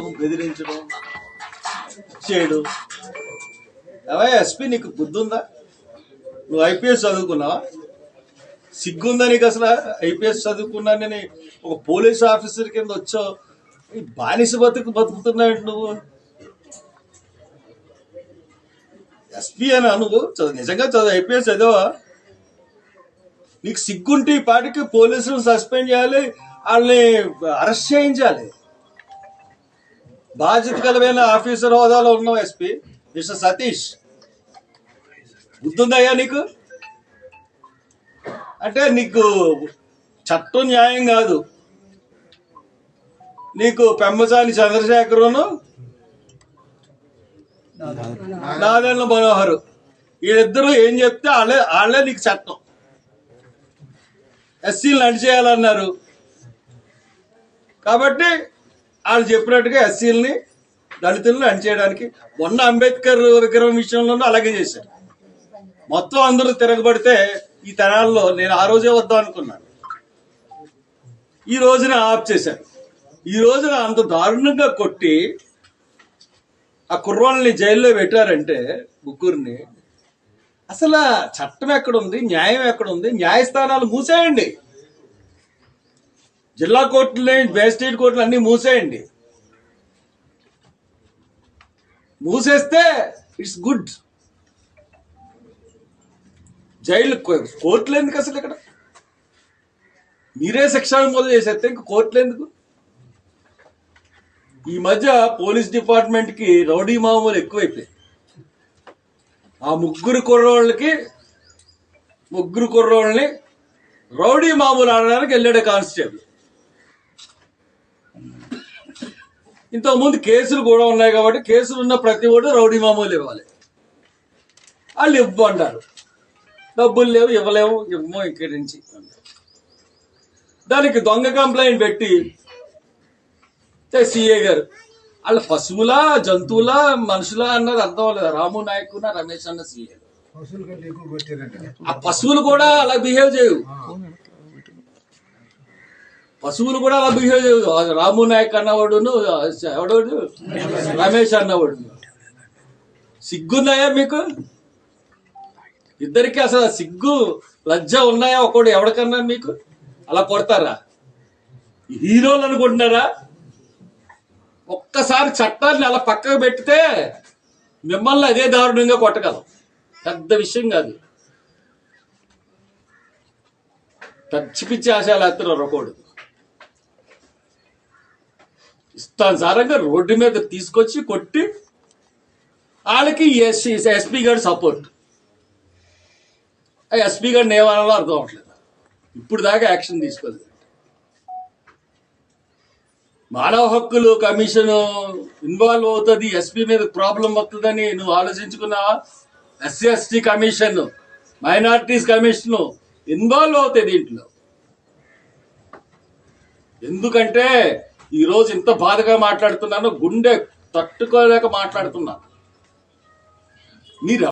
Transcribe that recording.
బెదిరించడం చేయడం. అవే ఎస్పీ నీకు బుద్ధుందా? నువ్వు ఐపీఎస్ చదువుకున్నావా? సిగ్గుందా నీకు అసలు ఐపీఎస్ చదువుకున్నానని ఒక పోలీస్ ఆఫీసర్ కింద వచ్చావు? బానిస బతుకు బతుకుతున్నావు నువ్వు? ఎస్పీ అని నువ్వు? చదువు నిజంగా చదువు ఐపీఎస్ చదివా నీకు సిగ్గుంటే ఈ పాటికి పోలీసులు సస్పెండ్ చేయాలి వాళ్ళని అరెస్ట్ చేయించాలి. బాధ్యత కలిగిన ఆఫీసర్ హోదాలో ఉన్నావు ఎస్పీ. మిస్టర్ సతీష్. గుర్తుందయ్యా నీకు? అంటే నీకు చట్టం న్యాయం కాదు. నీకు పెమ్మసాని చంద్రశేఖరును నాదన్న మనోహరు. వీళ్ళిద్దరూ ఏం చెప్తే వాళ్ళే వాళ్ళే నీకు చట్టం. ఎస్సీలు నడిచేయాలన్నారు. కాబట్టి వాళ్ళు చెప్పినట్టుగా ఎస్సీలని దళితులను అణిచేయడానికి మొన్న అంబేద్కర్ విగ్రహం విషయంలోనూ అలాగే చేశారు. మొత్తం అందరూ తిరగబడితే ఈ తరాల్లో నేను ఆ రోజే వద్దాం అనుకున్నాను. ఈ రోజున ఆఫ్ చేశారు. ఈ రోజున అంత దారుణంగా కొట్టి ఆ కుర్రాళ్ళని జైల్లో పెట్టారంటే ముగ్గురిని అసలు చట్టం ఎక్కడుంది న్యాయం ఎక్కడుంది న్యాయస్థానాలు మూసేయండి. జిల్లా కోర్టులు మేజిస్ట్రేట్ కోర్టులు అన్ని మూసేయండి. మూసేస్తే ఇట్స్ గుడ్. జైలు కోర్టులు ఎందుకు అసలు ఇక్కడ? మీరే శిక్షణ మొదలు చేసేస్తే ఇంక కోర్టులు ఎందుకు? ఈ మధ్య పోలీస్ డిపార్ట్మెంట్కి రౌడీ మామూలు ఎక్కువైపోయాయి ఆ ముగ్గురు కుర్రోళ్ళకి ముగ్గురు కుర్రోళ్ళని రౌడీ మామూలు ఆడడానికి వెళ్ళాడు కానిస్టేబుల్. ఇంతకుముందు కేసులు కూడా ఉన్నాయి కాబట్టి కేసులు ఉన్న ప్రతి ఒడు రౌడీ మామూలు ఇవ్వాలి. వాళ్ళు ఇవ్వన్నారు డబ్బులు లేవు ఇవ్వలేము ఇవ్వము ఇక్కడి నుంచి. దానికి దొంగ కంప్లైంట్ పెట్టి సిఏ గారు వాళ్ళ పశువులా జంతువులా మనుషులా అన్నది అర్థం అవ్వలేదు? రాము నాయక్ రమేష్ అన్న సీఏ? ఆ పశువులు కూడా అలా బిహేవ్ చేయవు. పశువులు కూడా అలా బిహేవ్ రాము నాయక్ అన్నవాడును ఎవడోడు? రమేష్ అన్నవాడు సిగ్గున్నాయా మీకు? ఇద్దరికి అసలు సిగ్గు లజ్జ ఉన్నాయా ఒకడు ఎవడికన్నా మీకు? అలా కొడతారా? హీరోలు అనుకుంటున్నారా? ఒక్కసారి చట్టాన్ని అలా పక్కకు పెట్టితే మిమ్మల్ని అదే దారుణంగా కొట్టగలం. పెద్ద విషయం కాదు. పిచ్చి పిచ్చి ఆశాలు ఎత్తున్నారు ఒకడు. ఇష్టానుసారంగా రోడ్డు మీద తీసుకొచ్చి కొట్టి వాళ్ళకి ఎస్సీ ఎస్పీ గారి సపోర్ట్. ఎస్పీ గారిని ఏమనాలో అర్థం అవట్లేదు. ఇప్పుడు దాకా యాక్షన్ తీసుకోలేదు. మానవ హక్కులు కమిషన్ ఇన్వాల్వ్ అవుతుంది ఎస్పీ మీద ప్రాబ్లం వస్తుందని నువ్వు ఆలోచించుకున్నావా? SC ST commission minorities commission involve అవుతాయి దీంట్లో. ఎందుకంటే ఈ రోజు ఇంత బాధగా మాట్లాడుతున్నాను గుండె తట్టుకోలేక మాట్లాడుతున్నాను మీరు